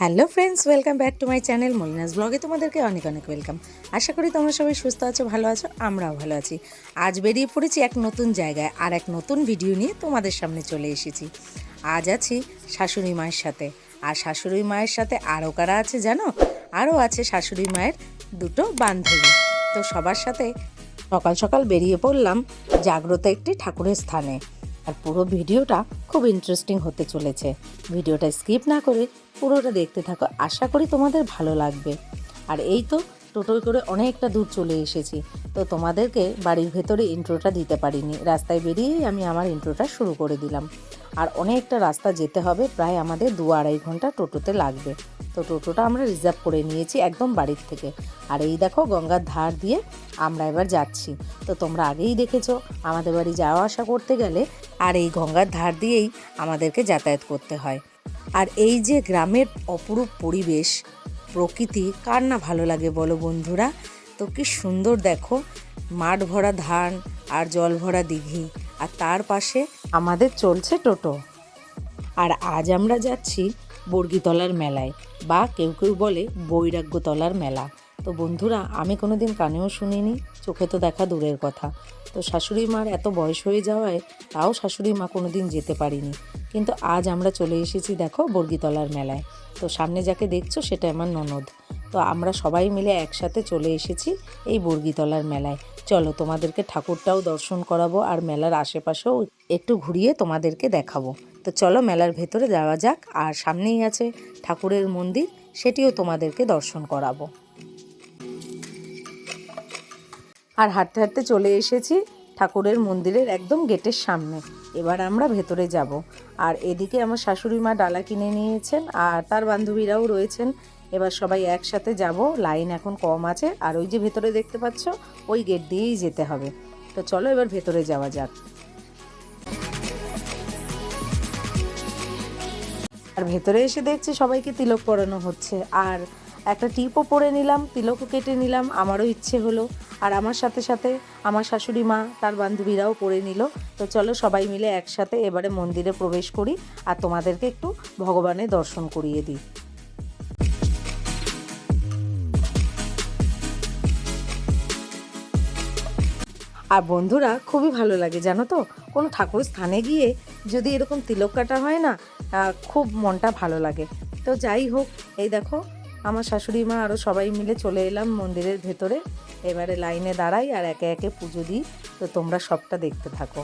Hello friends welcome back to my channel Molinas ব্লগে তোমাদেরকে অনেক অনেক ওয়েলকাম আশা করি তোমরা সবাই সুস্থ আছো, ভালো আছো, আমরাও ভালো আছি। আজ বেরিয়ে পড়েছি এক নতুন জায়গায় আর এক নতুন ভিডিও নিয়ে তোমাদের সামনে চলে এসেছি। আজ আছি শাশুড়ি মায়ের সাথে। আর শাশুড়ি মায়ের সাথে আরও কারা আছে জানো? আরও আছে শাশুড়ি মায়ের দুটো বান্ধবী। তো সবার সাথে সকাল সকাল বেরিয়ে পড়লাম জাগ্রত একটি ঠাকুরের স্থানে। আর পুরো ভিডিওটা খুব ইন্টারেস্টিং হতে চলেছে। ভিডিওটা স্কিপ না করে পুরোটা দেখতে থাকো, আশা করি তোমাদের ভালো লাগবে। আর এই তো টোটোয় করে অনেকটা দূর চলে এসেছি। তো তোমাদেরকে বাড়ির ভেতরে ইন্ট্রোটা দিতে পারিনি। রাস্তায় বেরিয়েই আমি আমার ইন্ট্রোটা শুরু করে দিলাম। আর অনেকটা রাস্তা যেতে হবে, প্রায় আমাদের দু আড়াই ঘণ্টা টোটোতে লাগবে। তো টোটোটা আমরা রিজার্ভ করে নিয়েছি একদম বাড়ির থেকে। আর এই দেখো গঙ্গার ধার দিয়ে আমরা এবার যাচ্ছি। তো তোমরা আগেই দেখেছ, আমাদের বাড়ি যাওয়া আসা করতে গেলে আর এই গঙ্গার ধার দিয়েই আমাদেরকে যাতায়াত করতে হয়। আর এই যে গ্রামের অপরূপ পরিবেশ, প্রকৃতি, কার না ভালো লাগে বলো বন্ধুরা? তো কি সুন্দর দেখো, মাঠ ভরা ধান আর জল ভরা দিঘি, আর তার পাশে আমাদের চলছে টোটো। আর আজ আমরা যাচ্ছি বর্গিতলার মেলায়, বা কেউ কেউ বলে বৈরাগ্যতলার মেলা। তো বন্ধুরা, আমি কোনো দিন কানেও শুনিনি, চোখে তো দেখা দূরের কথা। তো শাশুড়ি মার এত বয়স হয়ে যাওয়ায় তাও শাশুড়ি মা কোনো দিন যেতে পারিনি। কিন্তু আজ আমরা চলে এসেছি দেখো বর্গিতলার মেলায়। তো সামনে যাকে দেখছ সেটা আমার ননদ। তো আমরা সবাই মিলে একসাথে চলে এসেছি এই বর্গিতলার মেলায়। চলো তোমাদেরকে ঠাকুরটাও দর্শন করাবো আর মেলার আশেপাশেও একটু ঘুরিয়ে তোমাদেরকে দেখাবো। তো চলো মেলার ভেতরে যাওয়া যাক আর সামনেই আছে ঠাকুরের মন্দির, সেটিও তোমাদেরকে দর্শন করাবো। আর হাঁটতে হাঁটতে চলে এসেছি ঠাকুরের মন্দিরের একদম গেটের সামনে। এবার আমরা ভেতরে যাব। আর এদিকে আমার শাশুড়ি মা ডালা কিনে নিয়েছেন আর তার বান্ধবীরাও রয়েছেন এবার সবাই একসাথে যাব। লাইন এখন কম আছে। আর ওই যে ভেতরে দেখতে পাচ্ছ, ওই গেট দিয়েই যেতে হবে। তো চলো এবার ভেতরে যাওয়া যাক। আর ভেতরে এসে দেখছি সবাইকে তিলক পরানো হচ্ছে। আর একটা টিপও পরে নিলাম, তিলকও কেটে নিলাম, আমারও ইচ্ছে হলো। আর আমার সাথে সাথে আমার শাশুড়ি মা, তার বান্ধবীরাও পরে নিল। তো চলো সবাই মিলে একসাথে এবারে মন্দিরে প্রবেশ করি। আর তোমাদেরকে একটু ভগবানের দর্শন করিয়ে দিই। আর বন্ধুরা খুবই ভালো লাগে, জানো তো? কোনো ঠাকুর স্থানে গিয়ে যদি এরকম তিলক কাটা হয় না খুব মনটা ভালো লাগে। তো যাই হোক, এই দেখো, আমার শাশুড়ি মা আরও সবাই মিলে চলে এলাম মন্দিরের ভেতরে। এবারে লাইনে দাঁড়াই আর একে একে পুজো দিই। তো তোমরা সবটা দেখতে থাকো।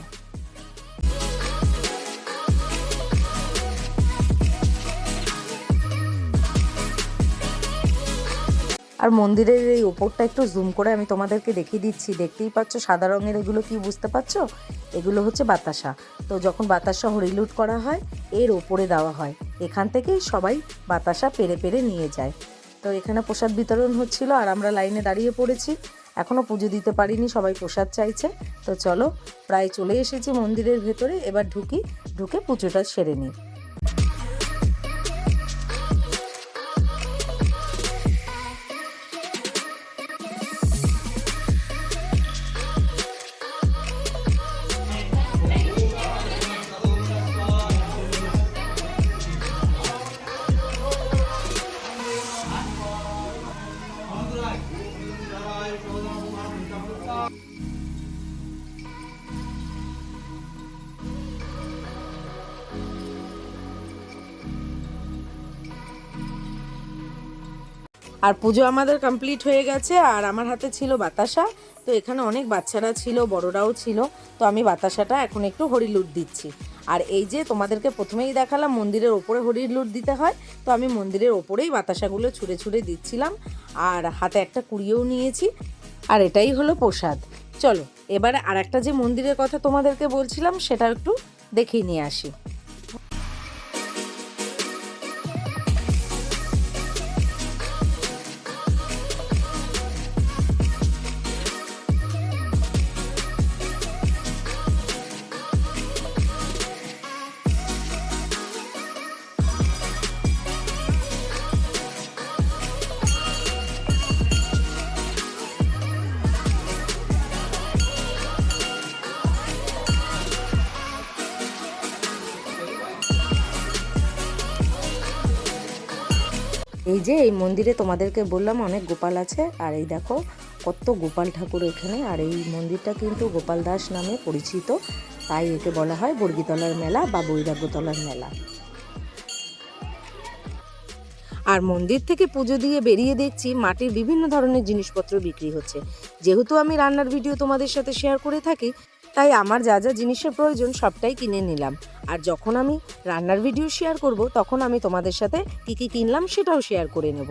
আর মন্দিরের এই ওপরটা একটু জুম করে আমি তোমাদেরকে দেখিয়ে দিচ্ছি। দেখতেই পাচ্ছ সাদা রঙের এগুলো কি বুঝতে পারছ? এগুলো হচ্ছে বাতাসা। তো যখন বাতাসা হরিলুট করা হয়, এর ওপরে দেওয়া হয়। এখান থেকেই সবাই বাতাসা পেরে পেরে নিয়ে যায়। তো এখানে প্রসাদ বিতরণ হচ্ছিল আর আমরা লাইনে দাঁড়িয়ে পড়েছি। এখনও পুজো দিতে পারিনি, সবাই প্রসাদ চাইছে। তো চলো, প্রায় চলে এসেছি মন্দিরের ভেতরে। এবার ঢুকি, ঢুকে পুজোটা সেরে নিই। আর পুজো আমাদের কমপ্লিট হয়ে গেছে, আর আমার হাতে ছিল বাতাসা। তো এখানে অনেক বাচ্চারা ছিল, বড়রাও ছিল। তো আমি বাতাসাটা এখন একটু হরিলুট দিচ্ছি। আর এই যে তোমাদেরকে প্রথমেই দেখালাম, মন্দিরের ওপরে হরিলুট দিতে হয়। তো আমি মন্দিরের ওপরেই বাতাসাগুলো ছুঁড়ে ছুঁড়ে দিচ্ছিলাম। আর হাতে একটা কুড়িয়েও নিয়েছি। আর এটাই হলো প্রসাদ। চলো, এবার আর একটা যে মন্দিরের কথা তোমাদেরকে বলছিলাম, সেটা একটু দেখিয়ে নিয়ে আসি। এই যে এই মন্দিরে তোমাদেরকে বললাম অনেক গোপাল আছে, আর এই দেখো কত গোপাল ঠাকুর এখানে, আর এই মন্দিরটা কিন্তু গোপাল দাস নামে পরিচিত, তাই একে বলা হয় বর্গীতলার মেলা বা বৈরাগ্যতলার মেলা। আর মন্দির থেকে পুজো দিয়ে বেরিয়ে দেখছি মাটির বিভিন্ন ধরনের জিনিসপত্র বিক্রি হচ্ছে। যেহেতু আমি রান্নার ভিডিও তোমাদের সাথে শেয়ার করে থাকি, তাই আমার যা যা জিনিসের প্রয়োজন সবটাই কিনে নিলাম। আর যখন আমি রান্নার ভিডিও শেয়ার করব, তখন আমি তোমাদের সাথে কী কী কিনলাম সেটাও শেয়ার করে নেব।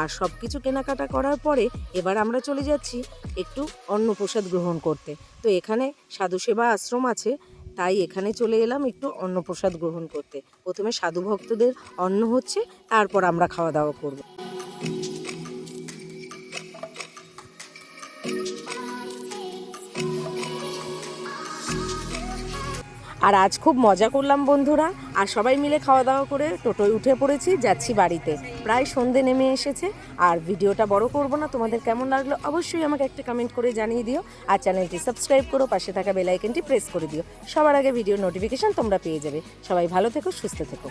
আর সব কিছু কেনাকাটা করার পরে এবার আমরা চলে যাচ্ছি একটু অন্নপ্রসাদ গ্রহণ করতে। তো এখানে সাধু সেবা আশ্রম আছে, তাই এখানে চলে এলাম একটু অন্নপ্রসাদ গ্রহণ করতে। প্রথমে সাধু ভক্তদের অন্ন হচ্ছে, তারপর আমরা খাওয়া দাওয়া করব। আর আজ খুব মজা করলাম বন্ধুরা। আর সবাই মিলে খাওয়া দাওয়া করে টোটোয় উঠে পড়েছি, যাচ্ছি বাড়িতে। প্রায় সন্ধে নেমে এসেছে। আর ভিডিওটা বড় করব না, তোমাদের কেমন লাগল অবশ্যই আমাকে একটা কমেন্ট করে জানিয়ে দিও। আর চ্যানেলটি সাবস্ক্রাইব করো, পাশে থাকা বেলাইকনটি প্রেস করে দিও। সবার আগে ভিডিও নোটিফিকেশান তোমরা পেয়ে যাবে। সবাই ভালো থেকো, সুস্থ থেকো।